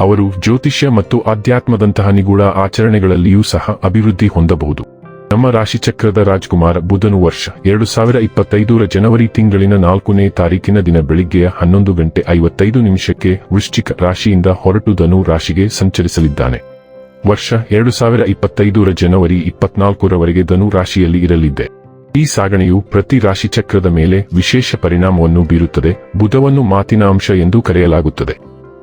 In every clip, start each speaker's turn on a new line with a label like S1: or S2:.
S1: ಅವರು ಜ್ಯೋತಿಷ್ಯ ಮತ್ತು ಆಧ್ಯಾತ್ಮದಂತಹ ನಿಗೂಢ ಆಚರಣೆಗಳಲ್ಲಿಯೂ ಸಹ ಅಭಿವೃದ್ಧಿ ಹೊಂದಬಹುದು. ನಮ್ಮ ರಾಶಿಚಕ್ರದ ರಾಜ್ಕುಮಾರ್ ಬುಧನು ವರ್ಷ ಎರಡು ಸಾವಿರ ಇಪ್ಪತ್ತೈದರ ಜನವರಿ ತಿಂಗಳಿನ ನಾಲ್ಕನೇ ತಾರೀಕಿನ ದಿನ ಬೆಳಿಗ್ಗೆಯ ಹನ್ನೊಂದು ಗಂಟೆ ಐವತ್ತೈದು ನಿಮಿಷಕ್ಕೆ ವೃಶ್ಚಿಕ ರಾಶಿಯಿಂದ ಹೊರಟು ಧನು ರಾಶಿಗೆ ಸಂಚರಿಸಲಿದ್ದಾನೆ. ವರ್ಷ ಎರಡು ಸಾವಿರ ಇಪ್ಪತ್ತೈದರ ಜನವರಿ ಇಪ್ಪತ್ನಾಲ್ಕರವರೆಗೆ ಧನು ರಾಶಿಯಲ್ಲಿ ಇರಲಿದ್ದೆ. ಈ ಸಾಗಣೆಯು ಪ್ರತಿ ರಾಶಿಚಕ್ರದ ಮೇಲೆ ವಿಶೇಷ ಪರಿಣಾಮವನ್ನು ಬೀರುತ್ತದೆ. ಬುಧವನ್ನು ಮಾತಿನ ಅಂಶ ಎಂದು ಕರೆಯಲಾಗುತ್ತದೆ.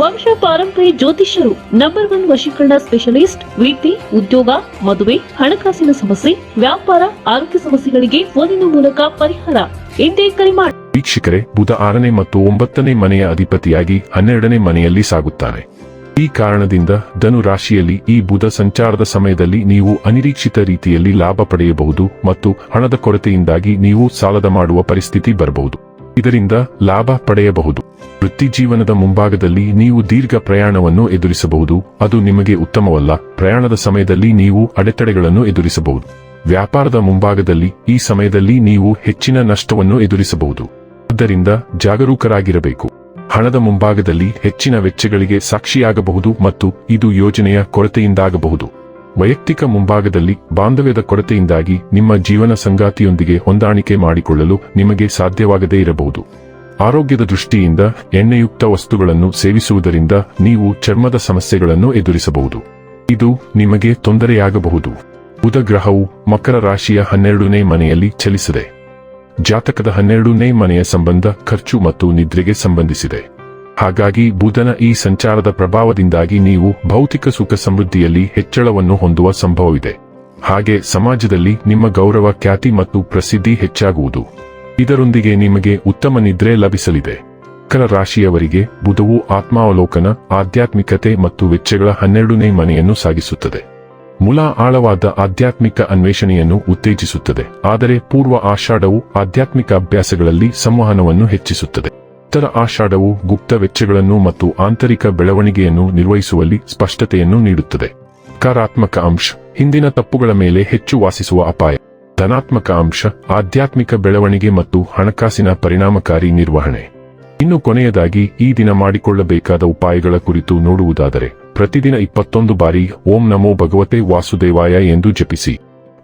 S2: ವಂಶ ಪಾರಂಪರ್ಯ ಜ್ಯೋತಿಷ್ಯರು ನಂಬರ್ ಒನ್ ವಶೀಕರಣ ಸ್ಪೆಷಲಿಸ್ಟ್ ವೃತ್ತಿ ಉದ್ಯೋಗ, ಮದುವೆ, ಹಣಕಾಸಿನ ಸಮಸ್ಯೆ, ವ್ಯಾಪಾರ, ಆರೋಗ್ಯ ಸಮಸ್ಯೆಗಳಿಗೆ ಫೋನಿನ ಮೂಲಕ ಪರಿಹಾರ. ಎಂದೇ ಕರೆ ಮಾಡಿ
S1: ವೀಕ್ಷಕರೇ, ಬುಧ ಆರನೇ ಮತ್ತು ಒಂಬತ್ತನೇ ಮನೆಯ ಅಧಿಪತಿಯಾಗಿ ಹನ್ನೆರಡನೇ ಮನೆಯಲ್ಲಿ ಸಾಗುತ್ತಾರೆ ಈ ಕಾರಣದಿಂದ ಧನು ರಾಶಿಯಲ್ಲಿ ಈ ಬುಧ ಸಂಚಾರದ ಸಮಯದಲ್ಲಿ ನೀವು ಅನಿರೀಕ್ಷಿತ ರೀತಿಯಲ್ಲಿ ಲಾಭ ಪಡೆಯಬಹುದು ಮತ್ತು ಹಣದ ಕೊರತೆಯಿಂದಾಗಿ ನೀವು ಸಾಲದ ಮಾಡುವ ಪರಿಸ್ಥಿತಿ ಬರಬಹುದು. ಇದರಿಂದ ಲಾಭ ಪಡೆಯಬಹುದು. ವೃತ್ತಿ ಜೀವನದ ಮುಂಭಾಗದಲ್ಲಿ ನೀವು ದೀರ್ಘ ಪ್ರಯಾಣವನ್ನು ಎದುರಿಸಬಹುದು. ಅದು ನಿಮಗೆ ಉತ್ತಮವಲ್ಲ. ಪ್ರಯಾಣದ ಸಮಯದಲ್ಲಿ ನೀವು ಅಡೆತಡೆಗಳನ್ನು ಎದುರಿಸಬಹುದು. ವ್ಯಾಪಾರದ ಮುಂಭಾಗದಲ್ಲಿ ಈ ಸಮಯದಲ್ಲಿ ನೀವು ಹೆಚ್ಚಿನ ನಷ್ಟವನ್ನು ಎದುರಿಸಬಹುದು. ಆದ್ದರಿಂದ ಜಾಗರೂಕರಾಗಿರಬೇಕು. ಹಣದ ಮುಂಭಾಗದಲ್ಲಿ ಹೆಚ್ಚಿನ ವೆಚ್ಚಗಳಿಗೆ ಸಾಕ್ಷಿಯಾಗಬಹುದು ಮತ್ತು ಇದು ಯೋಜನೆಯ ಕೊರತೆಯಿಂದಾಗಬಹುದು. ವೈಯಕ್ತಿಕ ಮುಂಭಾಗದಲ್ಲಿ ಬಾಂಧವ್ಯದ ಕೊರತೆಯಿಂದಾಗಿ ನಿಮ್ಮ ಜೀವನ ಸಂಗಾತಿಯೊಂದಿಗೆ ಹೊಂದಾಣಿಕೆ ಮಾಡಿಕೊಳ್ಳಲು ನಿಮಗೆ ಸಾಧ್ಯವಾಗದೇ ಇರಬಹುದು. ಆರೋಗ್ಯದ ದೃಷ್ಟಿಯಿಂದ ಎಣ್ಣೆಯುಕ್ತ ವಸ್ತುಗಳನ್ನು ಸೇವಿಸುವುದರಿಂದ ನೀವು ಚರ್ಮದ ಸಮಸ್ಯೆಗಳನ್ನು ಎದುರಿಸಬಹುದು. ಇದು ನಿಮಗೆ ತೊಂದರೆಯಾಗಬಹುದು. ಬುಧ ಗ್ರಹವು ಮಕರ ರಾಶಿಯ ಹನ್ನೆರಡನೇ ಮನೆಯಲ್ಲಿ ಚಲಿಸಿದೆ. ಜಾತಕದ ಹನ್ನೆರಡನೇ ಮನೆಯ ಸಂಬಂಧ ಖರ್ಚು ಮತ್ತು ನಿದ್ರೆಗೆ ಸಂಬಂಧಿಸಿದೆ. ಹಾಗಾಗಿ ಬುಧನ ಈ ಸಂಚಾರದ ಪ್ರಭಾವದಿಂದಾಗಿ ನೀವು ಭೌತಿಕ ಸುಖ ಸಮೃದ್ಧಿಯಲ್ಲಿ ಹೆಚ್ಚಳವನ್ನು ಹೊಂದುವ ಸಂಭವವಿದೆ. ಹಾಗೆ ಸಮಾಜದಲ್ಲಿ ನಿಮ್ಮ ಗೌರವ, ಖ್ಯಾತಿ ಮತ್ತು ಪ್ರಸಿದ್ಧಿ ಹೆಚ್ಚಾಗುವುದು. ಇದರೊಂದಿಗೆ ನಿಮಗೆ ಉತ್ತಮ ನಿದ್ರೆ ಲಭಿಸಲಿದೆ. ಮಕರ ರಾಶಿಯವರಿಗೆ ಬುಧವು ಆತ್ಮಾವಲೋಕನ, ಆಧ್ಯಾತ್ಮಿಕತೆ ಮತ್ತು ವೆಚ್ಚಗಳ ಹನ್ನೆರಡನೇ ಮನೆಯನ್ನು ಸಾಗಿಸುತ್ತದೆ. ಮೂಲ ಆಳವಾದ ಆಧ್ಯಾತ್ಮಿಕ ಅನ್ವೇಷಣೆಯನ್ನು ಉತ್ತೇಜಿಸುತ್ತದೆ, ಆದರೆ ಪೂರ್ವ ಆಷಾಢವು ಆಧ್ಯಾತ್ಮಿಕ ಅಭ್ಯಾಸಗಳಲ್ಲಿ ಸಂವಹನವನ್ನು ಹೆಚ್ಚಿಸುತ್ತದೆ. ಉತ್ತರ ಆಷಾಢವು ಗುಪ್ತ ವೆಚ್ಚಗಳನ್ನು ಮತ್ತು ಆಂತರಿಕ ಬೆಳವಣಿಗೆಯನ್ನು ನಿರ್ವಹಿಸುವಲ್ಲಿ ಸ್ಪಷ್ಟತೆಯನ್ನು ನೀಡುತ್ತದೆ. ಸಕಾರಾತ್ಮಕ ಅಂಶ, ಹಿಂದಿನ ತಪ್ಪುಗಳ ಮೇಲೆ ಹೆಚ್ಚು ವಾಸಿಸುವ ಅಪಾಯ. ಧನಾತ್ಮಕ ಅಂಶ, ಆಧ್ಯಾತ್ಮಿಕ ಬೆಳವಣಿಗೆ ಮತ್ತು ಹಣಕಾಸಿನ ಪರಿಣಾಮಕಾರಿ ನಿರ್ವಹಣೆ. ಇನ್ನು ಕೊನೆಯದಾಗಿ, ಈ ದಿನ ಮಾಡಿಕೊಳ್ಳಬೇಕಾದ ಉಪಾಯಗಳ ಕುರಿತು ನೋಡುವುದಾದರೆ, ಪ್ರತಿದಿನ ಇಪ್ಪತ್ತೊಂದು ಬಾರಿ ಓಂ ನಮೋ ಭಗವತೆ ವಾಸುದೇವಾಯ ಎಂದು ಜಪಿಸಿ.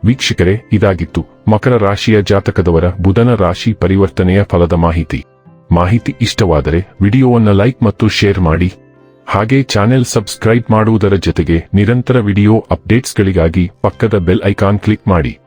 S1: ವೀಕ್ಷಕರೇ, ಇದಾಗಿತ್ತು ಮಕರ ರಾಶಿಯ ಜಾತಕದವರ ಬುಧನ ರಾಶಿ ಪರಿವರ್ತನೆಯ ಫಲದ ಮಾಹಿತಿ. ಮಾಹಿತಿ ಇಷ್ಟವಾದರೆ, ವಿಡಿಯೋವನ್ನು ಲೈಕ್ ಮತ್ತು ಶೇರ್ ಮಾಡಿ. ಹಾಗೆ ಚಾನೆಲ್ ಸಬ್ಸ್ಕ್ರೈಬ್ ಮಾಡುವುದರ ಜೊತೆಗೆ ನಿರಂತರ ವಿಡಿಯೋ ಅಪ್ಡೇಟ್ಸ್ಗಳಿಗಾಗಿ ಪಕ್ಕದ ಬೆಲ್ ಐಕಾನ್ ಕ್ಲಿಕ್ ಮಾಡಿ.